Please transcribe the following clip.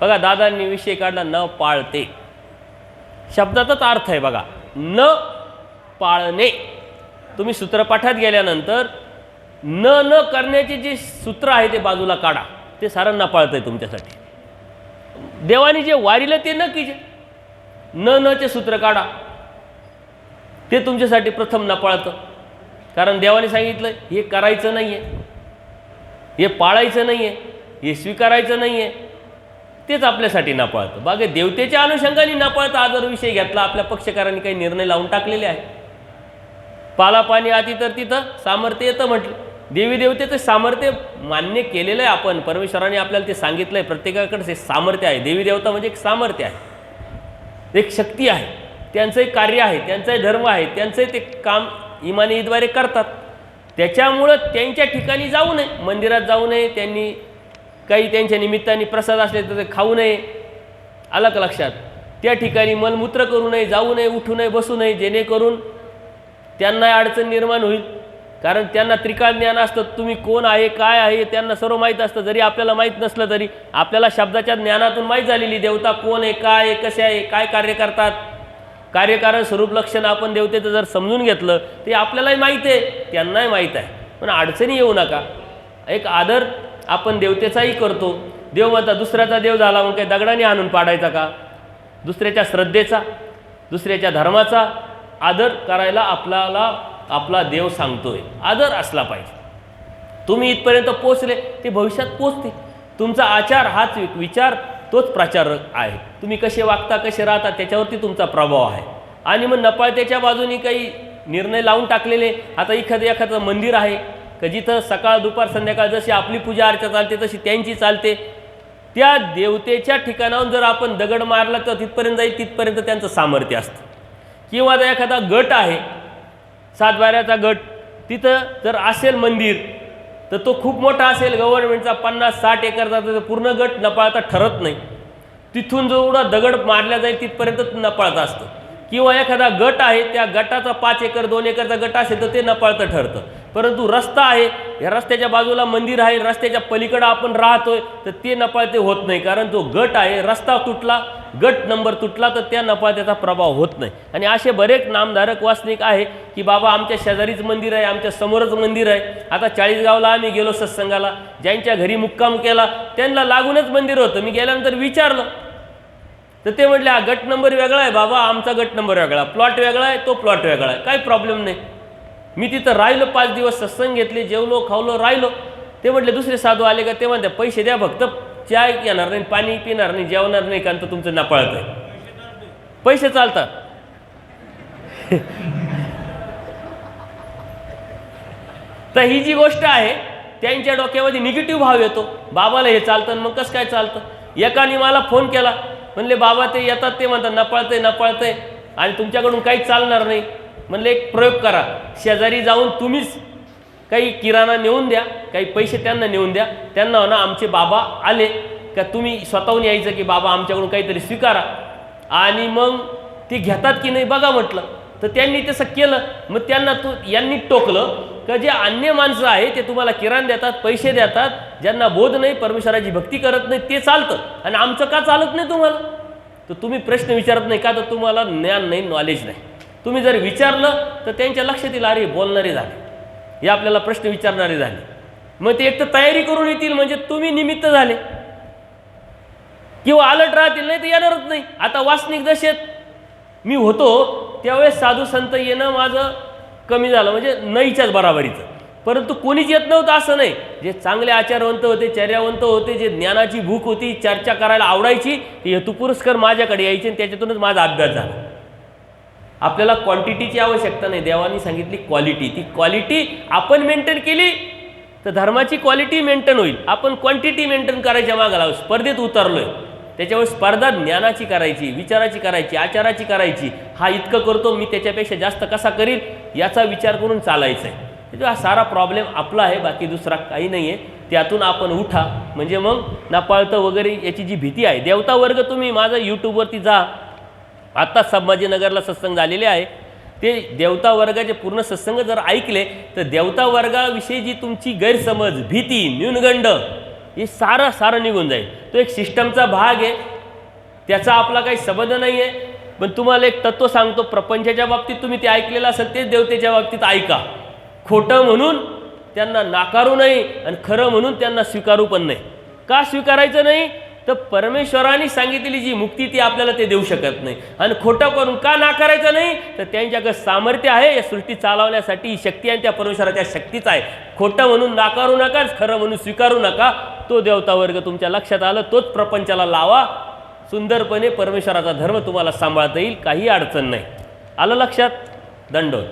बघा दादांनी विषय काढला न पाळते. शब्दाचाच अर्थ आहे बघा न पाळणे. तुम्ही सूत्रपाठात गेल्यानंतर न न करण्याचे जे सूत्र आहे ते बाजूला काढा. ते सारं न पाळतंय तुमच्यासाठी. देवाने जे वारिलं ते न की न नचे सूत्र काढा. ते तुमच्यासाठी प्रथम न पाळतं. कारण देवाने सांगितलं हे करायचं नाही आहे हे पाळायचं नाही आहे हे स्वीकारायचं नाही आहे तेच आपल्यासाठी न पाळतं. बागे देवतेच्या अनुषंगाने नापाळता आजार विषय घेतला आपल्या पक्षकारांनी काही निर्णय लावून टाकलेले आहे पालापाणी आधी तर तिथं सामर्थ्य येतं म्हटलं. देवी देवतेचं सामर्थ्य मान्य केलेलं आहे आपण. परमेश्वराने आपल्याला ते सांगितलं आहे प्रत्येकाकडे सामर्थ्य आहे. देवी देवता म्हणजे एक सामर्थ्य आहे. एक शक्ती आहे. त्यांचं एक कार्य आहे. त्यांचाही धर्म आहे. त्यांचंही ते काम इमानीद्वारे करतात. त्याच्यामुळं त्यांच्या ठिकाणी जाऊ नये. मंदिरात जाऊ नये. त्यांनी काही त्यांच्या निमित्ताने प्रसाद असले तर ते खाऊ नये. आलं का लक्षात. त्या ठिकाणी मलमूत्र करू नये जाऊ नये उठू नये बसू नये जेणेकरून त्यांना अडचण निर्माण होईल. कारण त्यांना त्रिकाळ ज्ञान असतं तुम्ही कोण आहे काय आहे त्यांना सर्व माहीत असतं. जरी आपल्याला माहीत नसलं तरी आपल्याला शब्दाच्या ज्ञानातून माहीत झालेली देवता कोण आहे काय आहे कसे आहे काय कार्य करतात. कार्यकारण स्वरूप लक्षण आपण देवतेचं जर समजून घेतलं ते आपल्यालाही माहीत आहे त्यांनाही माहीत आहे. पण अडचणी येऊ नका. एक आदर आपण देवतेचाही करतो. देव म्हणता दुसऱ्याचा देव झाला मग काही दगडाने आणून पाडायचा का? दुसऱ्याच्या श्रद्धेचा दुसऱ्याच्या धर्माचा आदर करायला आपल्याला आपला देव सांगतोय. आदर असला पाहिजे. तुम्ही इथपर्यंत पोचले ते भविष्यात पोचते तुमचा आचार हाच विचार तोच प्रचारक आहे. तुम्ही कसे वागता कसे राहता त्याच्यावरती तुमचा प्रभाव आहे. आणि मग नपाळत्याच्या बाजूनी काही निर्णय लावून टाकलेले आता एखादं एखादं मंदिर आहे का जिथं सकाळ दुपार संध्याकाळ जशी आपली पूजा अर्चा चालते तशी त्यांची चालते. त्या देवतेच्या ठिकाणाहून जर आपण दगड मारला तर तिथपर्यंत जाईल तिथपर्यंत त्यांचं सामर्थ्य असतं. किंवा जर एखादा गट आहे सातबाऱ्याचा गट तिथं जर असेल मंदिर तर तो खूप मोठा असेल गव्हर्नमेंटचा पन्नास साठ एकरचा तर पूर्ण गट नपाळता ठरत नाही. तिथून जेवढा दगड मारला जाईल तिथपर्यंत नपाळता असतं. किंवा एखादा गट आहे त्या गटाचा पाच एकर दोन एकरचा गट असेल तर ते नपाळतं ठरतं. परंतु रस्ता आहे. या रस्त्याच्या बाजूला मंदिर आहे. रस्त्याच्या पलीकडं आपण राहतोय तर ते नपाळते होत नाही. कारण जो गट आहे रस्ता तुटला गट नंबर तुटला तर त्या नपाळत्याचा प्रभाव होत नाही. आणि असे बरेच नामधारक वासनिक आहे की बाबा आमच्या शेजारीच मंदिर आहे आमच्या समोरच मंदिर आहे. आता चाळीसगावला आम्ही गेलो सत्संगाला. ज्यांच्या घरी मुक्काम केला त्यांना लागूनच मंदिर होतं. मी गेल्यानंतर विचारलं. तर ते म्हटले हा गट नंबर वेगळा आहे बाबा. आमचा गट नंबर वेगळा. प्लॉट वेगळा आहे तो प्लॉट वेगळा आहे. काही प्रॉब्लेम नाही. मी तिथं राहिलो पाच दिवस सत्संग घेतले जेवलो खावलो राहिलो. ते म्हटले दुसरे साधू आले का? ते म्हणते पैसे द्या फक्त. चाय येणार नाही पाणी पिणार नाही जेवणार नाही कारण तर तुमचं नापाळत आहे. पैसे चालतात. तर ही जी गोष्ट आहे त्यांच्या डोक्यामध्ये निगेटिव्ह भाव येतो. बाबाला हे चालतं आणि मग कसं काय चालतं? एकाने मला फोन केला. म्हणले बाबा ते येतात ते म्हणतात नपाळतंय नपाळतंय आणि तुमच्याकडून काही चालणार नाही. म्हणले एक प्रयोग करा. शेजारी जाऊन तुम्हीच काही किराणा नेऊन द्या काही पैसे त्यांना नेऊन द्या. त्यांना म्हणा आमचे बाबा आले का तुम्ही स्वतःहून यायचं की बाबा आमच्याकडून काहीतरी स्वीकारा. आणि मग ते घेतात की नाही बघा म्हटलं. तर त्यांनी तसं केलं. मग त्यांना तो यांनी टोकलं का जे अन्य माणसं आहे ते तुम्हाला किराण देतात पैसे देतात ज्यांना बोध नाही परमेश्वराची भक्ती करत नाही ते चालतं. आणि आमचं का चालत नाही तुम्हाला? तर तुम्ही प्रश्न विचारत नाही का? तर तुम्हाला ज्ञान नाही नॉलेज नाही. तुम्ही जर विचारलं तर त्यांच्या लक्षात येईल अरे बोलणारे झाले. हे आपल्याला प्रश्न विचारणारे झाले. मग ते एक तर तयारी करून येतील म्हणजे तुम्ही निमित्त झाले. किंवा अलर्ट राहतील नाही तर येणारच नाही. आता वासनिक दशेत मी होतो त्यावेळेस साधू संत येणं माझं कमी झालं म्हणजे नईच्याच बराबरीचं. परंतु कोणीच येत नव्हतं असं नाही. जे चांगले आचारवंत होते चर्यावंत होते जे ज्ञानाची भूक होती चर्चा करायला आवडायची ते हेतू पुरस्कार माझ्याकडे यायचे आणि त्याच्यातूनच माझा अभ्यास झाला. आपल्याला क्वांटिटीची आवश्यकता नाही. देवानी सांगितली क्वालिटी ती क्वालिटी आपण मेंटेन केली तर धर्माची क्वालिटी मेंटेन होईल. आपण क्वांटिटी मेंटेन करायच्या मागाला स्पर्धेत उतरलोय. त्याच्यावर स्पर्धा ज्ञानाची करायची विचाराची करायची आचाराची करायची. हा इतकं करतो मी त्याच्यापेक्षा जास्त कसा करील याचा विचार करून चालायचा आहे त्याच्यामुळे हा सारा प्रॉब्लेम आपला आहे बाकी दुसरा काही नाही आहे त्यातून आपण उठा. म्हणजे मग नापाळतं वगैरे याची जी भीती आहे. देवता वर्ग तुम्ही माझा यूट्यूबवरती जा. आता संभाजीनगरला सत्संग झालेले आहे. ते देवता वर्गाचे पूर्ण सत्संग जर ऐकले तर देवता वर्गाविषयी जी तुमची गैरसमज भीती न्यूनगंड हे सारं सारं निघून जाईल. तो एक सिस्टमचा भाग आहे. त्याचा आपला काही संबंध नाही आहे पण तुम्हाला एक तत्व सांगतो प्रपंचाच्या बाबतीत तुम्ही ते ऐकलेलं असेल तेच देवतेच्या बाबतीत ऐका. खोटं म्हणून त्यांना नाकारू नाही आणि खरं म्हणून त्यांना स्वीकारू पण नाही का स्वीकारायचं नाही? तर परमेश्वराने सांगितलेली जी मुक्ती ती आपल्याला ते देऊ शकत नाही. आणि खोटं करून का नाकारायचं नाही? तर त्यांच्याकडे सामर्थ्य आहे या सृष्टी चालवण्यासाठी ही शक्ती आणि त्या परमेश्वराच्या शक्तीच आहे. खोटं म्हणून नाकारू नका खरं म्हणून स्वीकारू नका. तो देवता वर्ग तुमच्या लक्षात आलं तोच प्रपंचाला लावा. सुंदरपणे परमेश्वराचा धर्म तुम्हाला सांभाळता येईल काही अडचण नाही. आलं लक्षात? दंडोत